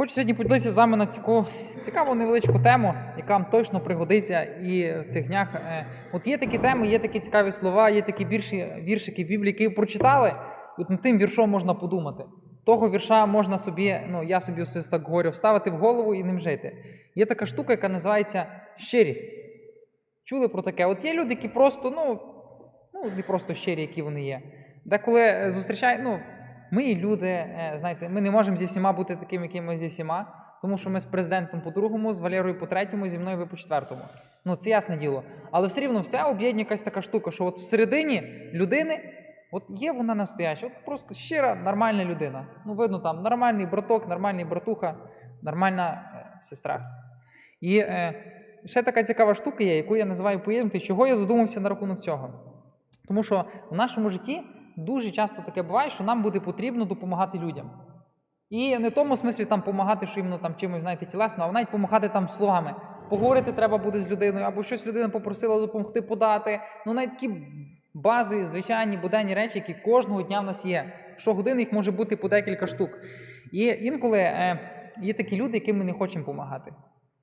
Хочу сьогодні поділитися з вами на таку цікаву невеличку тему, яка вам точно пригодиться і в цих днях. Е, От є такі теми, є такі цікаві слова, є такі вірші, віршики Біблії, які ви прочитали, от над тим віршом можна подумати. Того вірша можна собі, ну я собі особисто так говорю, вставити в голову і ним жити. Є така штука, яка називається щирість. Чули про таке? От є люди, які просто, ну, ну не просто щирі, які вони є. Деколи е, зустрічають, ну, ми люди, е, знаєте, ми не можемо зі всіма бути такими, якими ми зі всіма, тому що ми з президентом по другому, з Валерою по третьому, зі мною ви по четвертому. Ну, це ясне діло. Але все рівно все об'єднує якась така штука, що от всередині людини, от є вона настояща, от просто щира, нормальна людина. Ну, видно, там нормальний браток, нормальний братуха, нормальна е, сестра. І е, ще така цікава штука є, яку я називаю поєднати, чого я задумався на рахунок цього. Тому що в нашому житті дуже часто таке буває, що нам буде потрібно допомагати людям. І не в тому смислі там допомагати, що іменно там чимось, знаєте, тілесно, а навіть допомагати там словами. Поговорити треба буде з людиною, або щось людина попросила допомогти подати. Ну, навіть такі базові, звичайні буденні речі, які кожного дня в нас є. Щогодини їх може бути по декілька штук. І інколи е, є такі люди, яким ми не хочемо допомагати.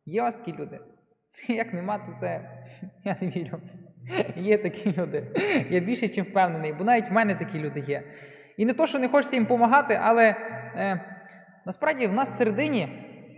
Є у вас такі люди? Як нема, то це я не вірю. Є такі люди. Я більше чим впевнений, бо навіть в мене такі люди є. І не то, що не хочеться їм допомагати, але е, насправді в нас всередині,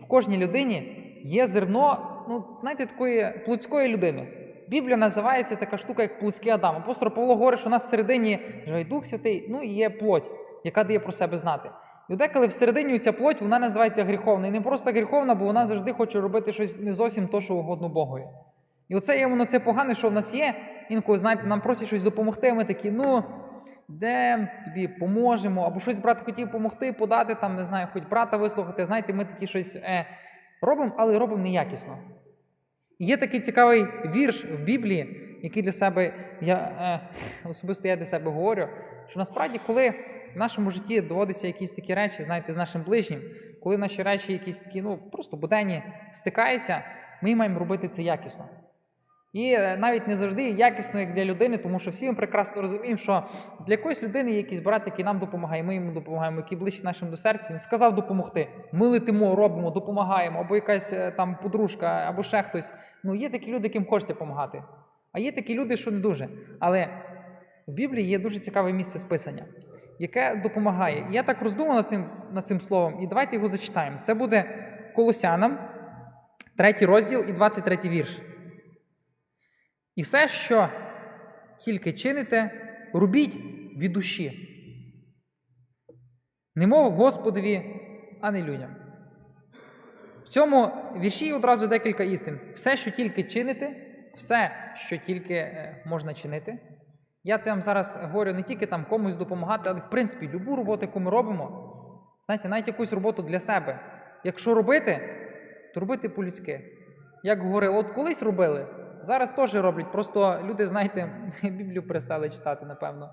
в кожній людині є зерно, ну, знаєте, такої плотської людини. Біблія називається така штука, як плотський Адам. Апостол Павло говорить, що у нас всередині живе Дух Святий, ну і є плоть, яка дає про себе знати. І деколи всередині ця плоть вона називається гріховна. І не просто гріховна, бо вона завжди хоче робити щось не зовсім то, що угодно Богові. І оце є воно це погане, що в нас є. Інколи, знаєте, нам просять щось допомогти, ми такі, ну, де тобі поможемо, або щось брат хотів допомогти, подати, там, не знаю, хоч брата вислухати. Знаєте, ми такі щось е, робимо, але робимо неякісно. І Є такий цікавий вірш в Біблії, який для себе я е, особисто я для себе говорю, що насправді, коли в нашому житті доводяться якісь такі речі, знаєте, з нашим ближнім, коли наші речі якісь такі, ну просто буденні стикаються, ми маємо робити це якісно. І е, навіть не завжди якісно, як для людини, тому що всі ми прекрасно розуміємо, що для якоїсь людини є якийсь брат, який нам допомагає, ми йому допомагаємо, який ближче нашим до серця. Він сказав допомогти. Ми летимо, робимо, допомагаємо, або якась е, там подружка, або ще хтось. Ну, є такі люди, яким хочеться допомагати. А є такі люди, що не дуже. Але в Біблії є дуже цікаве місце списання, яке допомагає. Я так роздумав над цим, над цим словом, і давайте його зачитаємо. Це буде Колосянам, третій розділ і 23 вірш. І все, що тільки чините, робіть від душі. Немов Господові, а не людям. В цьому вірші одразу декілька істин. Все, що тільки чините, все, що тільки е, можна чинити. Я це вам зараз говорю не тільки там комусь допомагати, але в принципі любу роботу, яку ми робимо, знаєте, навіть якусь роботу для себе. Якщо робити, то робити по-людськи. Як говорили, от колись робили, зараз теж роблять. Просто люди, знаєте, Біблію перестали читати, напевно,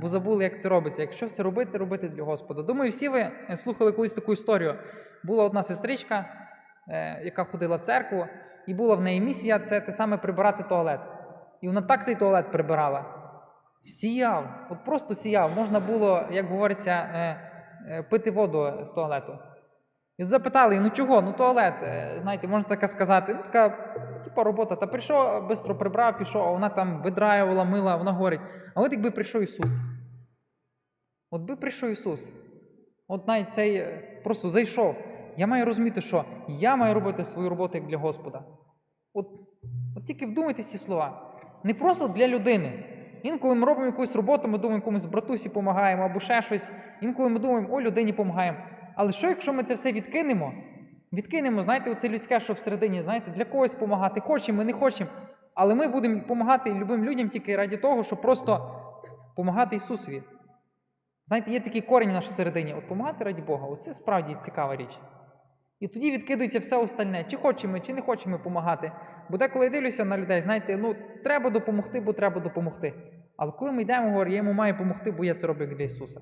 бо забули, як це робиться. Якщо все робити, робити для Господа. Думаю, всі ви е, слухали колись таку історію. Була одна сестричка, е, яка ходила в церкву, і була в неї місія це те саме прибирати туалет. І вона так цей туалет прибирала. Сіяв, от просто сіяв. Можна було, як говориться, е, пити воду з туалету. І от запитали, ну чого? Ну туалет, е, знаєте, можна таке сказати. Ну, така, типа робота. Та прийшов, швидко прибрав, пішов, а вона там видраювала, мила, вона говорить. А от якби прийшов Ісус. От би прийшов Ісус. От навіть цей е, просто зайшов. Я маю розуміти, що я маю робити свою роботу як для Господа. От, от тільки вдумайтесь ці слова. Не просто для людини. Інколи ми робимо якусь роботу, ми думаємо, комусь братусі допомагаємо або ще щось. Інколи ми думаємо, о, людині допомагаємо. Але що, якщо ми це все відкинемо? Відкинемо, знаєте, оце людське, що всередині, знаєте, для когось допомагати. Хочемо, ми не хочемо. Але ми будемо допомагати любим людям тільки раді того, щоб просто допомагати Ісусові. Знаєте, є такий корінь в нашій середині. От допомагати раді Бога, оце справді цікава річ. І тоді відкидується все остальне, чи хочемо, чи не хочемо допомагати. Бо деколи я дивлюся на людей, знаєте, ну треба допомогти, бо треба допомогти. Але коли ми йдемо, говорю, я йому маю допомогти, бо я це роблю для Ісуса.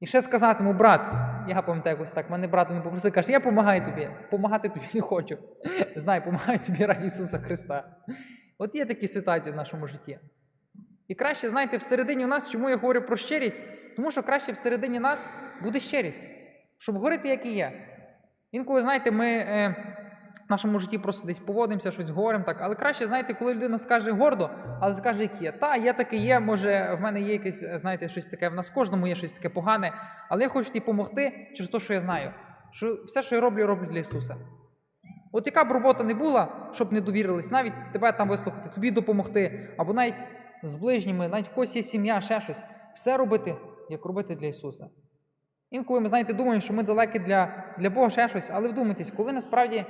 І ще сказати брат, я пам'ятаю якось так, мене брат не попросив, каже, я допомагаю тобі, помагати тобі не хочу. Знай, допомагаю тобі раді Ісуса Христа. От є такі ситуації в нашому житті. І краще, знаєте, всередині у нас, чому я говорю про щирість? Тому що краще всередині нас буде щирість, щоб говорити, як і є. Інколи, знаєте, ми е, в нашому житті просто десь поводимося, щось говоримо так. Але краще, знаєте, коли людина скаже гордо, але скаже, як є. Та, є таке є, може, в мене є якесь, знаєте, щось таке, в нас кожному є щось таке погане, але я хочу тобі допомогти через те, що я знаю. Що все, що я роблю, я роблю для Ісуса. От яка б робота не була, щоб не довірились, навіть тебе там вислухати, тобі допомогти, або навіть з ближніми, навіть в когось є сім'я, ще щось. Все робити, як робити для Ісуса. Інколи ми, знаєте, думаємо, що ми далекі для, для Бога ще щось, але вдумайтесь, коли насправді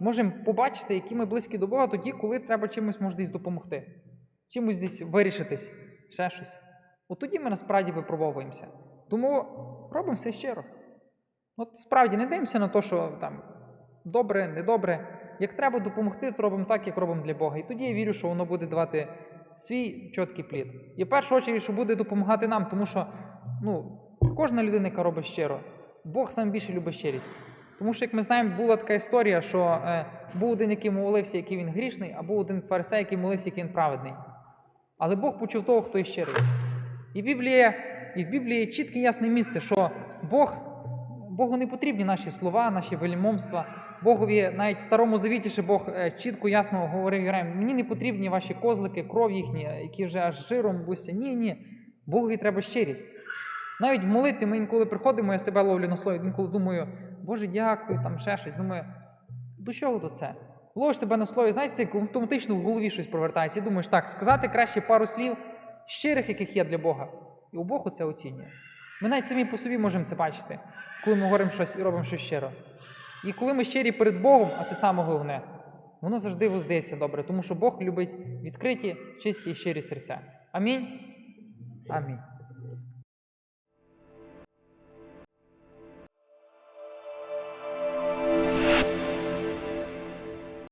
можемо побачити, які ми близькі до Бога, тоді, коли треба чимось може десь допомогти, чимось десь вирішитись, ще щось. От тоді ми насправді випробовуємося. Тому робимо все щиро. От справді не дивимося на те, що там добре, недобре. Як треба допомогти, то робимо так, як робимо для Бога. І тоді я вірю, що воно буде давати свій чіткий плід. І в першу чергу, що буде допомагати нам, тому що ну, кожна людина, яка робить щиро, Бог сам більше любить щирість. Тому що, як ми знаємо, була така історія, що е, був один, який молився, який він грішний, а був один фарисей, який молився, який він праведний. Але Бог почув того, хто є щирий. І Біблія, і в Біблії чітке ясне місце, що Бог, Богу не потрібні наші слова, наші вельмомства. Богові навіть в старому завіті ще Бог е, чітко ясно говорив євреям, мені не потрібні ваші козлики, кров їхні, які вже аж жиром буся. Ні, ні. Богові треба щирість. Навіть в молитві ми інколи приходимо, я себе ловлю на слові, інколи думаю, Боже, дякую, там ще щось. Думаю, до чого до це? Ловиш себе на слові, знаєте, автоматично в голові щось провертається. І думаєш, так, сказати краще пару слів, щирих, яких є для Бога. І у Богу це оцінює. Ми навіть самі по собі можемо це бачити, коли ми говоримо щось і робимо щось щиро. І коли ми щирі перед Богом, а це саме головне, воно завжди воздається добре, тому що Бог любить відкриті, чисті і щирі серця. Амінь. Амінь.